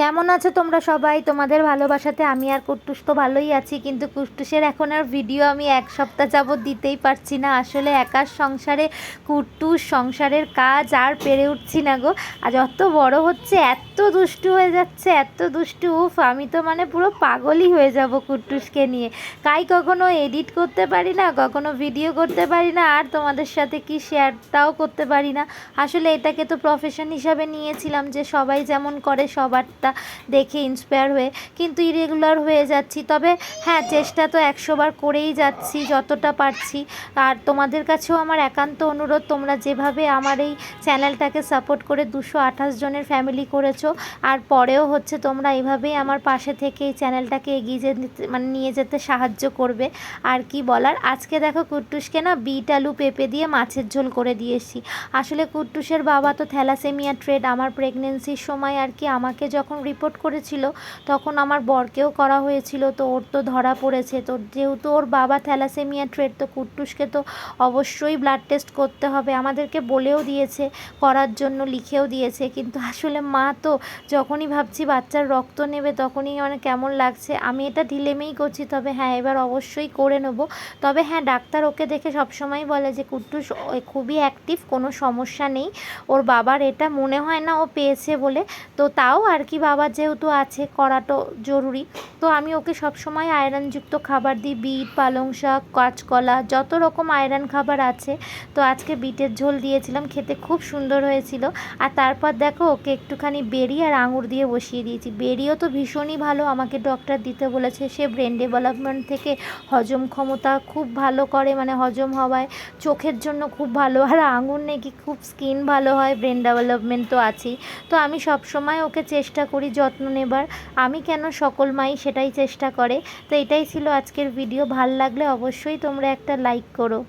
কেমন আছো তোমরা সবাই? তোমাদের ভালোবাসাতে আমি আর কুট্টুস তো ভালোই আছি, কিন্তু কুট্টুসের এখন আর ভিডিও আমি এক সপ্তাহ যাবৎ দিতেই পারছি না। আসলে একার সংসারে কুট্টুস, সংসারের কাজ আর পেরে উঠছি না গো। আর যত বড় হচ্ছে, এত দুষ্টু হয়ে যাচ্ছে, এত দুষ্টু, উফ, আমি তো মানে পুরো পাগলই হয়ে যাব কুট্টুসকে নিয়ে। কাই কখনো এডিট করতে পারি না, কখনো ভিডিও করতে পারি না, আর তোমাদের সাথে কি শেয়ারটাও করতে পারি না। আসলে এটাকে তো প্রফেশন হিসাবে নিয়েছিলাম যে সবাই যেমন করে সবারটা দেখে ইন্সপায়ার হয়ে কিন্তু ইরেগুলার হয়ে যাচ্ছি। তবে হ্যাঁ চেষ্টা তো একশোবার করেই যাচ্ছি, যতটা পারছি। আর তোমাদের কাছেও আমার একান্ত অনুরোধ, তোমরা যেভাবে আমার এই চ্যানেলটাকে সাপোর্ট করে দুশো আঠাশ জনের ফ্যামিলি করেছ, আর পরেও হচ্ছে তোমরা এভাবেই আমার পাশে থেকে এই চ্যানেলটাকে এগিয়ে যেতে মানে নিয়ে যেতে সাহায্য করবে। আর কি বলার, আজকে দেখো কুট্টুসকে না বিট আলু পেঁপে দিয়ে মাছের ঝোল করে দিয়েছি আসলে কুট্টুসের বাবা তো থ্যালাসেমিয়া ট্রেড, আমার প্রেগনেন্সির সময় আর কি আমাকে যখন রিপোর্ট করেছিল, তখন আমার বরকেও করা হয়েছিল। তো ওর তো ধরা পড়েছে। তো যেহেতু ওর বাবা থ্যালাসেমিয়া ট্রেড তো কুট্টুসকে তো অবশ্যই ব্লাড টেস্ট করতে হবে। আমাদেরকে বলেও দিয়েছে, করার জন্য লিখেও দিয়েছে। কিন্তু আসলে মা তো যখনই ভাবছি বাচ্চার রক্ত নেবে, তখনই মানে কেমন লাগছে। আমি এটা ঢিলেমেই করছি, তবে হ্যাঁ এবার অবশ্যই করে নেব। তবে হ্যাঁ ডাক্তার ওকে দেখে সবসময় বলে যে, কুট্টুস খুবই অ্যাক্টিভ কোনো সমস্যা নেই। ওর বাবার এটা মনে হয় না ও পেয়েছে বলে। তো তাও আর কি বাবার যেহেতু আছে, করাটা জরুরি। তো আমি ওকে সবসময় আয়রনযুক্ত খাবার দিই, বিট, পালং শাক, কাঁচকলা, যত রকম আয়রন খাবার আছে। তো আজকে বিটের ঝোল দিয়েছিলাম, খেতে খুব সুন্দর হয়েছিল। আর তারপর দেখো, ওকে একটুখানি বেরি আর আঙুর দিয়ে বসিয়ে দিয়েছি। বেরিও তো ভীষণই ভালো, আমাকে ডক্টর দিতে বলেছে। সে ব্রেন ডেভেলপমেন্ট থেকে হজম ক্ষমতা খুব ভালো করে মানে হজম হওয়ায় চোখের জন্য খুব ভালো। আর আঙুর নাকি খুব স্কিন ভালো হয় ব্রেন ডেভেলপমেন্ট তো আছেই। তো আমি সব সময় ওকে চেষ্টা করি, যত্ন নেবার। আমি কেন সকল মাই সেটাই চেষ্টা করে? তো এটাই ছিল আজকের ভিডিও ভালো লাগলে অবশ্যই তোমরা একটা লাইক করো।